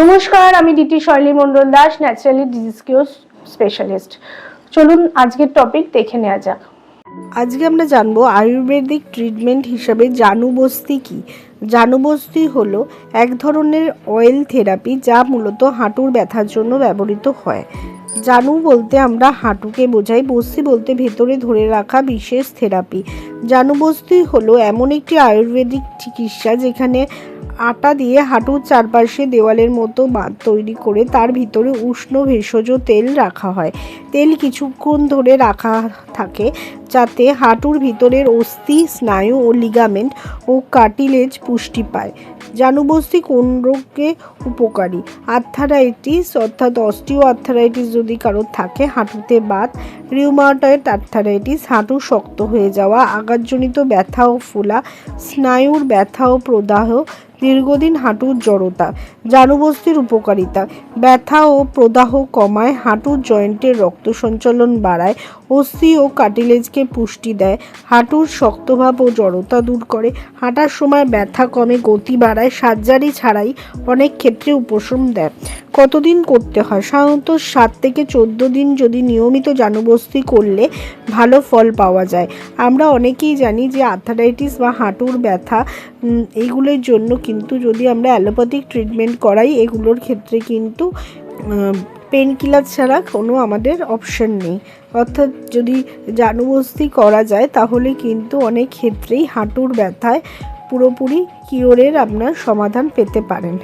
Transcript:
নমস্কার, আমি DT Shaily Mondal Das naturally disease cure specialist চলুন আজকের টপিক দেখে নেওয়া যাক। আজকে আমরা জানব আয়ুর্বেদিক ট্রিটমেন্ট হিসাবে জানুবস্তি কি। জানুবস্তি হলো এক ধরনের অয়েল থেরাপি যা মূলত হাঁটুর ব্যথার জন্য ব্যবহৃত হয়। জানু বলতে আমরা হাঁটুকে বোঝাই, বস্তি বলতে ভেতরে ধরে রাখা বিশেষ থেরাপি জানুবস্তি হলো এমন একটি আয়ুর্বেদিক চিকিৎসা যেখানে আটা দিয়ে হাঁটুর চারপাশে দেওয়ালের মতো বাঁধ তৈরি করে তার ভিতরে উষ্ণ ভেষজ তেল রাখা হয়। তেল কিছুক্ষণ ধরে রাখা থাকে, যাতে হাঁটুর ভিতরের অস্থি, স্নায়ু ও লিগামেন্ট ও কার্টিলেজ পুষ্টি পায়। জানুবস্তি কোন রোগে উপকারী? আর্থারাইটিস অর্থাৎ অস্টিও আর্থারাইটিস যদি কারোর থাকে, হাঁটুতে বাত রিউমাটয়েড আর্থারাইটিস হাঁটু শক্ত হয়ে যাওয়া, আঘাতজনিত ব্যথা ও ফোলা, স্নায়ুর ব্যথা ও প্রদাহ দীর্ঘদিন হাঁটুর জড়তা জানুবস্তির উপকারিতা, ব্যথা ও প্রদাহ কমায়, হাঁটুর জয়েন্টের রক্ত সঞ্চালন বাড়ায় অস্থি ও কাটিলেজকে পুষ্টি দেয়, হাঁটুর শক্তভাব ও জড়তা দূর করে, হাঁটার সময় ব্যথা কমে, গতি বাড়ায়, সার্জারি ছাড়াই অনেক ক্ষেত্রে উপশম দেয়। কতদিন করতে হয়? সাধারণত সাত থেকে চোদ্দ দিন যদি নিয়মিত জানুবস্তি করলে ভালো ফল পাওয়া যায়। আমরা অনেকেই জানি যে আর্থারাইটিস বা হাঁটুর ব্যথা এইগুলোর জন্য কিন্তু যদি আমরা অ্যালোপ্যাথিক ট্রিটমেন্ট করাই, এগুলোর ক্ষেত্রে কিন্তু পেন কিলার ছাড়া কোনো আমাদের অপশন নেই। অর্থাৎ যদি জানুবস্তি করা যায়, তাহলে কিন্তু অনেক ক্ষেত্রেই হাঁটুর ব্যথায় পুরোপুরি কিওরের আপনার সমাধান পেতে পারেন।